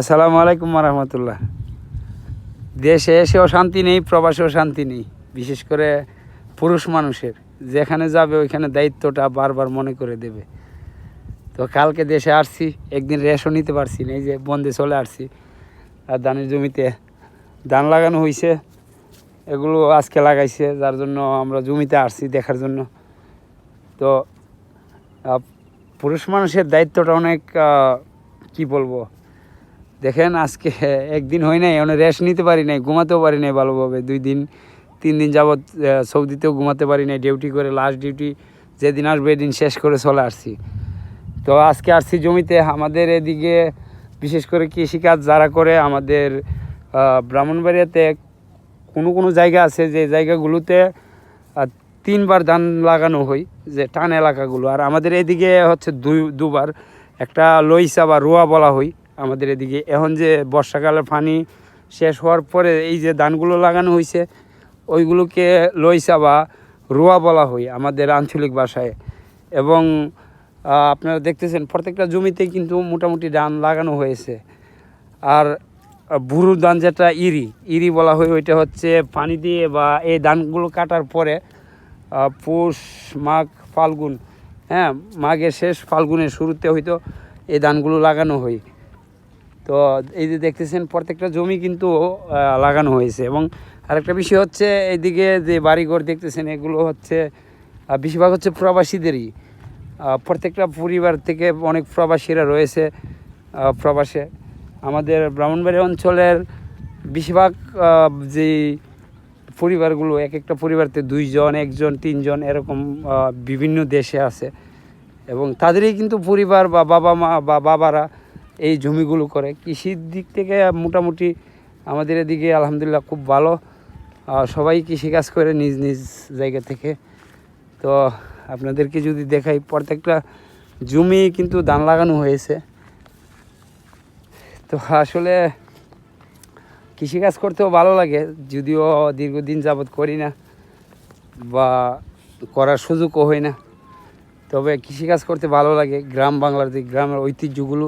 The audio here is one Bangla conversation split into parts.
আসসালামু আলাইকুম রহমতুল্লাহ দেশে এসেও শান্তি নেই প্রবাসেও শান্তি নেই, বিশেষ করে পুরুষ মানুষের। যেখানে যাবে ওইখানে দায়িত্বটা বারবার মনে করে দেবে। তো কালকে দেশে আসছি, একদিন রেশও নিতে পারছি না, এই যে বন্দে চলে আসছি। আর ধানের জমিতে ধান লাগানো হয়েছে এগুলো আজকে লাগাইছে, যার জন্য আমরা জমিতে আসছি দেখার জন্য। তো পুরুষ মানুষের দায়িত্বটা অনেক কি বলব? দেখেন আজকে একদিন হয় নাই, অনেক রেস্ট নিতে পারি নাই, ঘুমাতেও পারি নাই ভালোভাবে। দুই দিন, তিন দিন যাবৎ সৌদিতেও ঘুমাতে পারি নাই ডিউটি করে লাস্ট ডিউটি যেদিন আসবে এদিন শেষ করে চলে আসছি। তো আজকে আসছি জমিতে, আমাদের এদিকে বিশেষ করে কৃষিকাজ যারা করে, আমাদের ব্রাহ্মণবাড়িয়াতে কোনো কোনো জায়গা আছে যে জায়গাগুলোতে তিনবার ধান লাগানো হয়, যে টান এলাকাগুলো। আর আমাদের এদিকে হচ্ছে দুই, দুবার, একটা লইসা বা রোয়া বলা হয় আমাদের এদিকে। এখন যে বর্ষাকালের পানি শেষ হওয়ার পরে এই যে ধানগুলো লাগানো হয়েছে ওইগুলোকে লইসা বা রোয়া বলা হয় আমাদের আঞ্চলিক ভাষায়। এবং আপনারা দেখতেছেন প্রত্যেকটা জমিতে কিন্তু মোটামুটি ধান লাগানো হয়েছে। আর বুরুর ধান যেটা ইরি ইরি বলা হয় ওইটা হচ্ছে পানি দিয়ে বা এই ধানগুলো কাটার পরে পৌষ, মাঘ, ফাল্গুন হ্যাঁ মাঘের শেষ ফাল্গুনের শুরুতে হয়তো এই ধানগুলো লাগানো হয়। তো এই যে দেখতেছেন, প্রত্যেকটা জমি কিন্তু লাগানো হয়েছে। এবং আরেকটা বিষয় হচ্ছে, এইদিকে যে বাড়িঘর দেখতেছেন, এগুলো হচ্ছে বেশিরভাগ হচ্ছে প্রবাসীদেরই। প্রত্যেকটা পরিবার থেকে অনেক প্রবাসীরা রয়েছে প্রবাসে। আমাদের ব্রাহ্মণবাড়ি অঞ্চলের বেশিরভাগ যে পরিবারগুলো এক একটা পরিবারতে দুইজন, একজন, তিনজন, এরকম বিভিন্ন দেশে আছে। এবং তাদেরই কিন্তু পরিবার বা বাবা মা বা বাবারা এই জমিগুলো করে। কৃষির দিক থেকে মোটামুটি আমাদের এদিকে আলহামদুলিল্লাহ খুব ভালো। সবাই কৃষিকাজ করে নিজ নিজ জায়গা থেকে। তো আপনাদেরকে যদি দেখাই, প্রত্যেকটা জমি কিন্তু ধান লাগানো হয়েছে। তো আসলে কৃষিকাজ করতেও ভালো লাগে, যদিও দীর্ঘদিন যাবৎ করি না বা করার সুযোগও হয় না। তবে কৃষিকাজ করতে ভালো লাগে। গ্রাম বাংলার যে গ্রামের ঐতিহ্যগুলো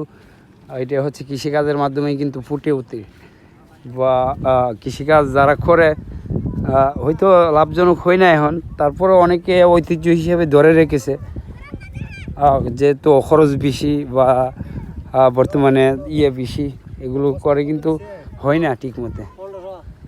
এটা হচ্ছে কৃষিকাজের মাধ্যমে কিন্তু ফুটে উঠে। বা কৃষিকাজ যারা করে হয়তো লাভজনক হয় না এখন তারপরে অনেকে ঐতিহ্য হিসেবে ধরে রেখেছে। যেহেতু খরচ বেশি বা বর্তমানে ইয়ে বেশি, এগুলো করে কিন্তু হয় না ঠিক মতে